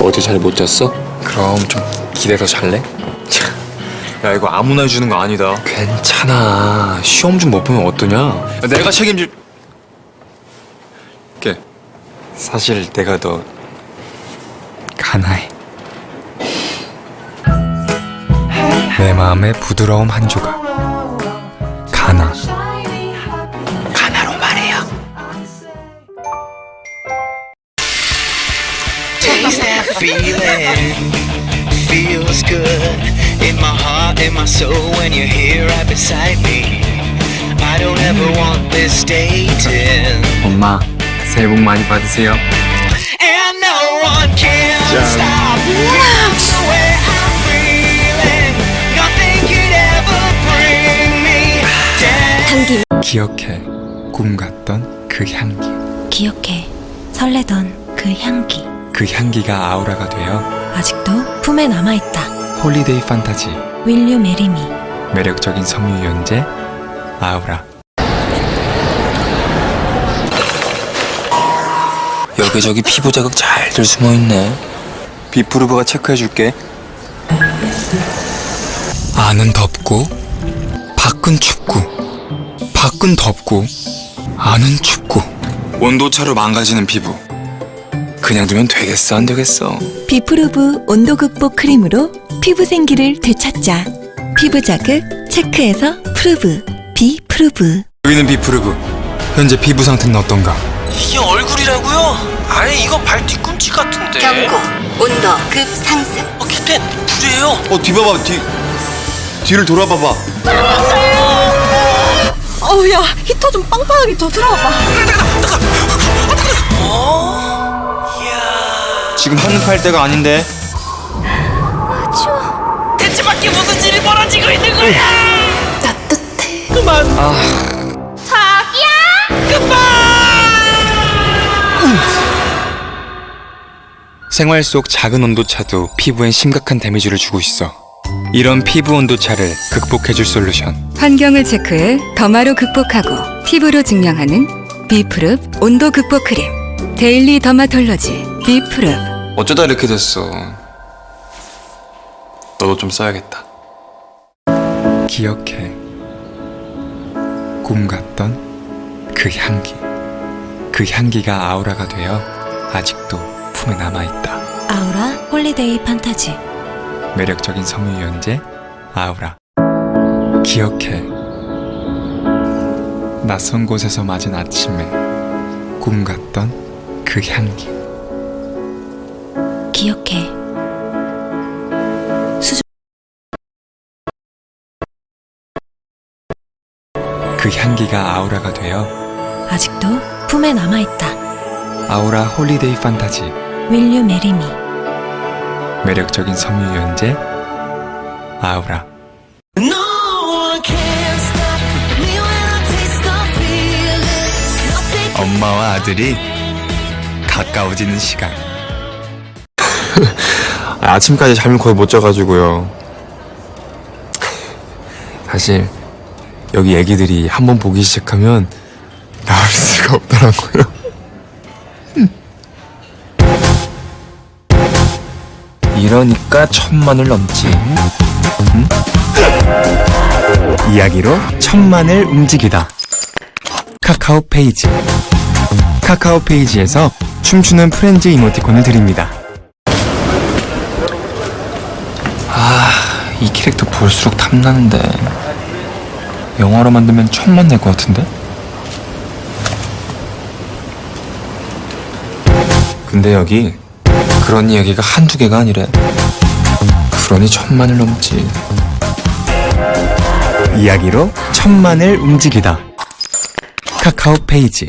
어제 잘 못 잤어? 그럼 좀 기대서 잘래? 참, 야 이거 아무나 해주는 거 아니다 괜찮아. 시험 좀 못 보면 어떠냐? 야, 내가 책임질 게 사실 내가 너 가나해 내 마음의 부드러움 한 조각 가나 feeling. Feels good in my heart, in my soul when you're here right beside me. I don't ever want this day to end. 엄마 새해 복 많이 받으세요 And no one can stop the way I'm feeling. Nothing could ever bring me down. 기억해 꿈 같던 그 향기 기억해 설레던 그 향기 그 향기가 아우라가 되어 아직도 품에 남아있다. 홀리데이 판타지 Will you marry me 매력적인 섬유 유연제 아우라. 여기저기 피부 자극 잘들 숨어 있네. 비프루브가 체크해줄게. 안은 덥고 밖은 춥고 밖은 덥고 안은 춥고. 온도차로 망가지는 피부 그냥 두면 되겠어 안 되겠어 비프루브 온도 극복 크림으로 피부 생기를 되찾자. 피부 자극 체크해서 프루브 비프루브. 여기는 비프루브 현재 피부 상태는 어떤가 이게 얼굴이라고요? 아니 이거 발 뒤꿈치 같은데 경고 온도 급 상승. 어 캡틴 불이에요 어 뒤봐봐 뒤 뒤를 돌아봐봐 어우 야 히터 좀 빵빵하게 더 들어와봐. 지금 한팔 때가 아닌데. 대체 밖에 무슨 일이 벌어지고 있는 거야? 따뜻해. 생활 속 작은 온도차도 피부엔 심각한 데미지를 주고 있어. 이런 피부 온도차를 극복해줄 솔루션. 환경을 체크해 더마로 극복하고 피부로 증명하는 비프룹 온도 극복 크림 데일리 더마톨러지 비프룹 어쩌다 이렇게 됐어? 너도 좀 써야겠다. 기억해. 꿈 같던 그 향기. 그 향기가 아우라가 되어 아직도 품에 남아있다. 아우라 홀리데이 판타지. 매력적인 섬유 유연제 아우라. 기억해. 낯선 곳에서 맞은 아침에 꿈 같던 그 향기 기억해 그 향기가 아우라가 되어 아직도 품에 남아있다 아우라 홀리데이 판타지 marry me 매력적인 섬유 유연제 아우라 엄마와 아들이 가까워지는 시간 아침까지 잠을 거의 못 자가지고요 사실 여기 애기들이 한 번 보기 시작하면 나올 수가 없더라고요 이러니까 천만을 넘지. 이야기로 천만을 움직이다. 카카오 페이지. 카카오 페이지에서 춤추는 프렌즈 이모티콘을 드립니다. 아, 이 캐릭터 볼수록 탐나는데. 영화로 만들면 천만 낼 것 같은데? 근데 여기 그런 이야기가 한두 개가 아니래. 그러니 천만을 넘지. 이야기로 천만을 움직이다. 카카오 페이지.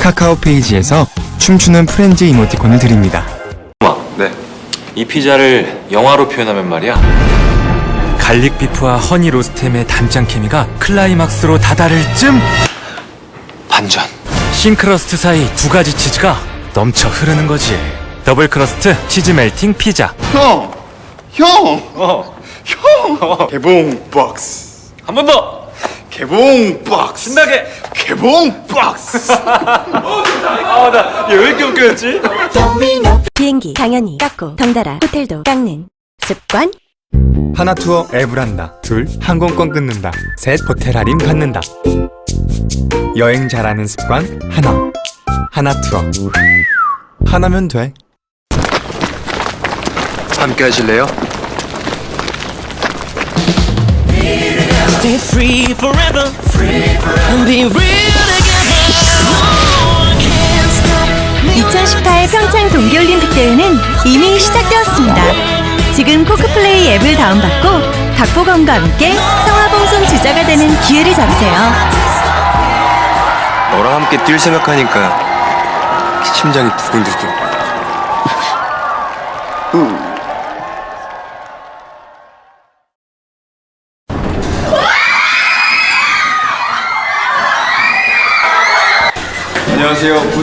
카카오 페이지에서 춤추는 프렌즈 이모티콘을 드립니다. 네. 이 피자를 영화로 표현하면 말이야. 갈릭 비프와 허니 로스템의 단짠 케미가 클라이막스로 다다를 쯤 반전. 싱크러스트 사이 두 가지 치즈가 넘쳐 흐르는 거지. 더블 크러스트 치즈 멜팅 피자. 형! 형! 형! 개봉 박스 한 번 더! 개봉 박스. 신나게 개봉 박스. 아나얘 왜 이렇게 웃겨였지? 비행기 당연히 깎고 덩달아 호텔도 깎는 습관 하나 투어 앱을 한다. 둘 항공권 끊는다. 셋 호텔 할인 받는다. 여행 잘하는 습관 하나. 하나 투어. 하나면 돼. 함께 하실래요? Stay free forever. And be real again. No one can stop 2018 평창 동계올림픽 대회는 이미 시작되었습니다. 지금 코크플레이 앱을 다운받고 박보검과 함께 성화봉송 주자가 되는 기회를 잡으세요. 너랑 함께 뛸 생각하니까 심장이 두근두근.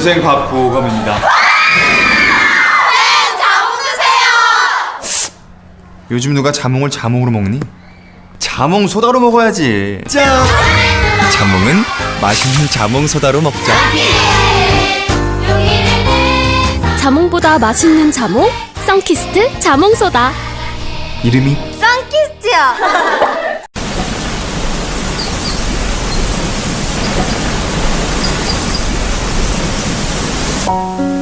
안녕하세요. 부생 밥 보검입니다. 요즘 누가 자몽을 자몽으로 먹니? 자몽 소다로 먹어야지. 짠! 자몽은 맛있는 자몽 소다로 먹자. 자몽보다 맛있는 자몽? 썬키스트 자몽 소다. 이름이 좋아 해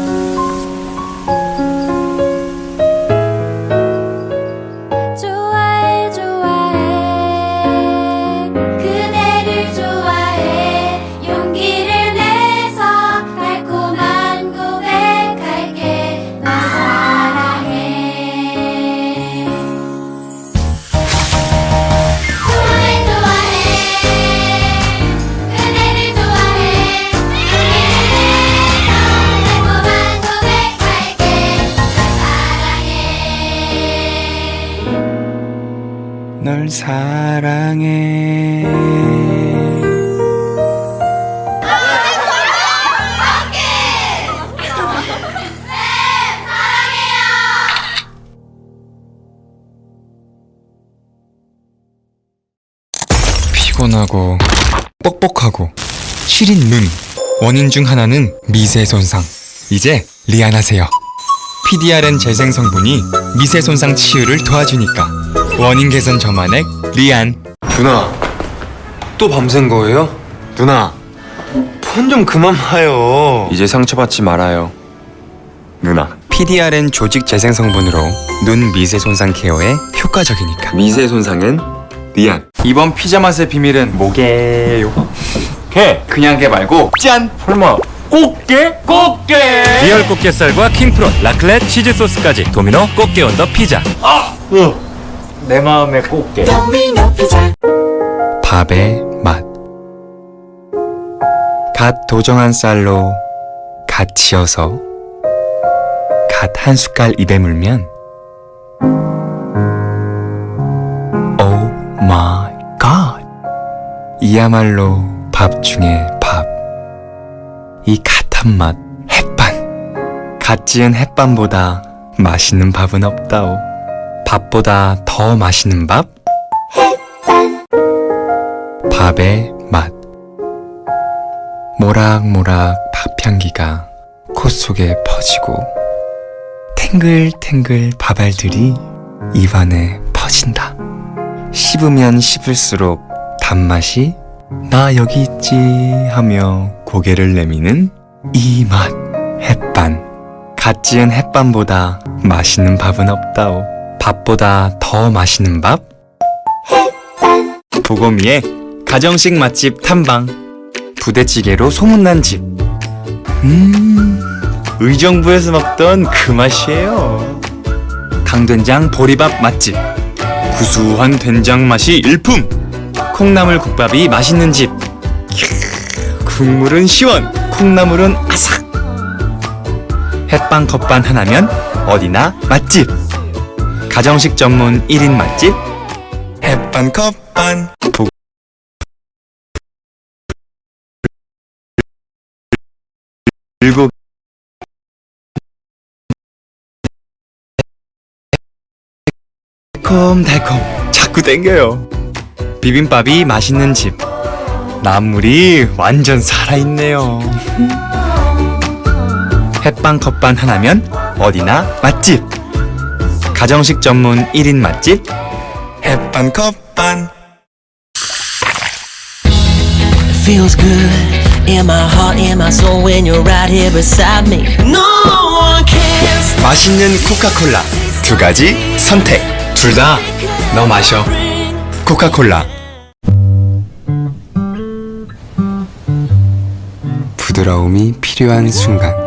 널 사랑해. 피곤하고 뻑뻑하고 시린 눈. 원인 중 하나는 미세 손상. 이제 리안하세요. PDRN 재생 성분이 미세 손상 치유를 도와주니까 원인 개선 저만액 리안 누나 또 밤샌 거예요? 누나 폰 좀 그만 봐요. 이제 상처받지 말아요. 누나 PDRN 조직 재생 성분으로 눈 미세 손상 케어에 효과적이니까 미세 손상은 리안. 이번 피자 맛의 비밀은 뭐게요? 개 그냥 게 말고 짠! 설마 꽃게? 꽃게! 리얼 꽃게살과 킹프론, 라클렛, 치즈 소스까지 도미노 꽃게 언더 피자 내 마음의 꽃게 밥의 맛. 갓 도정한 쌀로 갓 지어서 갓 한 숟갈 입에 물면 오 마이 갓 이야말로 밥 중에 밥. 이 갓 한 맛 햇반. 갓 지은 햇반보다 맛있는 밥은 없다오. 밥보다 더 맛있는 밥? 밥의 맛. 모락모락 밥 향기가 콧 속에 퍼지고 탱글탱글 밥알들이 입안에 퍼진다. 씹으면 씹을수록 단맛이 나 여기 있지 하며 고개를 내미는 이 맛 햇반. 갓 지은 햇반보다 맛있는 밥은 없다오. 밥보다 더 맛있는 밥? 보고미의 가정식 맛집 탐방. 부대찌개로 소문난 집. 음, 의정부에서 먹던 그 맛이에요. 강된장 보리밥 맛집. 구수한 된장 맛이 일품. 콩나물 국밥이 맛있는 집. 캬, 국물은 시원 콩나물은 아삭. 햇반 컵반 하나면 어디나 맛집 가정식 전문 1인 맛집? 햇반 컵반. 보- 불고 달콤달콤. 자꾸 땡겨요. 비빔밥이 맛있는 집. 나물이 완전 살아있네요. 햇반 컵반 하나면 어디나 맛집. 가정식 전문 1인 맛집 햇반 컵반. feels good in my heart, in my soul when you're right here beside me. No one cares. 맛있는 코카콜라 두 가지 선택. 둘 다 너 마셔. 코카콜라. 부드러움이 필요한 순간.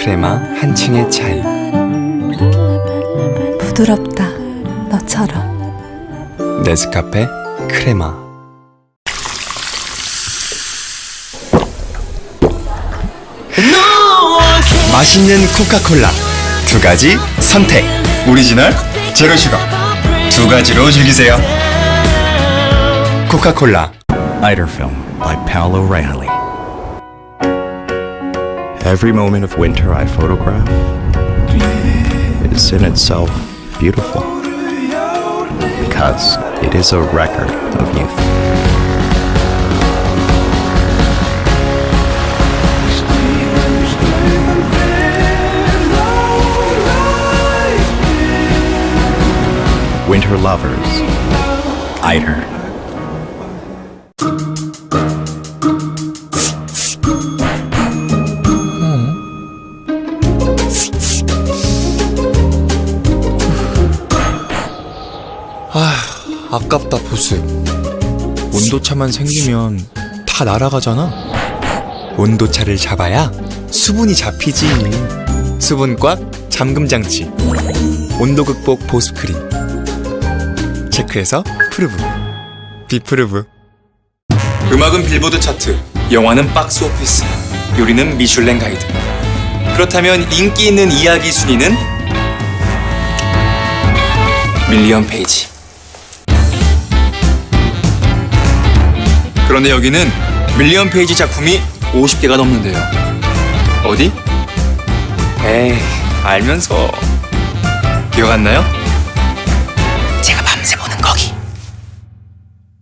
크레마 한 층의 차이. 부드럽다. 너처럼. 네스카페 크레마. 맛있는 코카콜라 두 가지 선택. 오리지널 제로 슈가 두 가지로 즐기세요. 코카콜라. Eider Film by Paolo Reali. Every moment of winter I photograph is in itself beautiful because it is a record of youth. Winter lovers, Eider. 아깝다 보습. 온도차만 생기면 다 날아가잖아. 온도차를 잡아야 수분이 잡히지. 수분 꽉 잠금 장치. 온도 극복 보습 크림. 체크해서 프르브. 비프르브. 음악은 빌보드 차트, 영화는 박스 오피스, 요리는 미슐랭 가이드. 그렇다면 인기 있는 이야기 순위는 밀리언 페이지. 그런데 여기는 밀리언 페이지 작품이 50개가 넘는데요. 어디? 에이, 알면서. 기억 안 나요? 제가 밤새 보는 거기.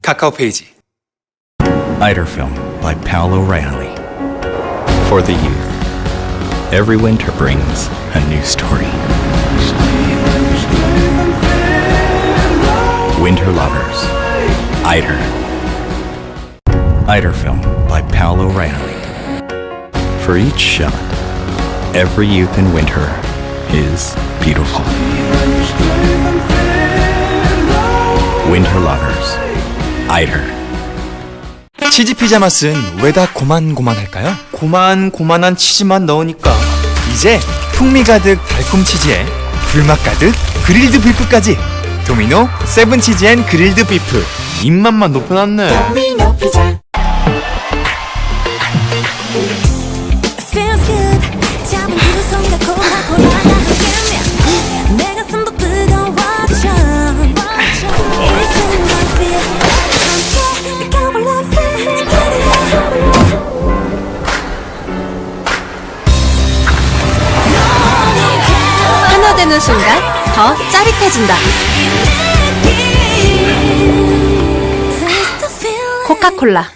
카카오 페이지. Eider Film by Paolo Reali. For the youth, every winter brings a new story. Winter lovers, Eider. Eider Film by Paolo Reali. For each shot, every youth in winter is beautiful. Winter lovers, Eider. 치즈 피자 맛은 왜 다 고만고만할까요? 고만고만한 치즈만 넣으니까 이제 풍미 가득 달콤 치즈에 불맛 가득 그릴드 비프까지 도미노 세븐 치즈 앤 그릴드 비프 입맛만 높여놨네 Feels 짜릿해진다. 코카콜라.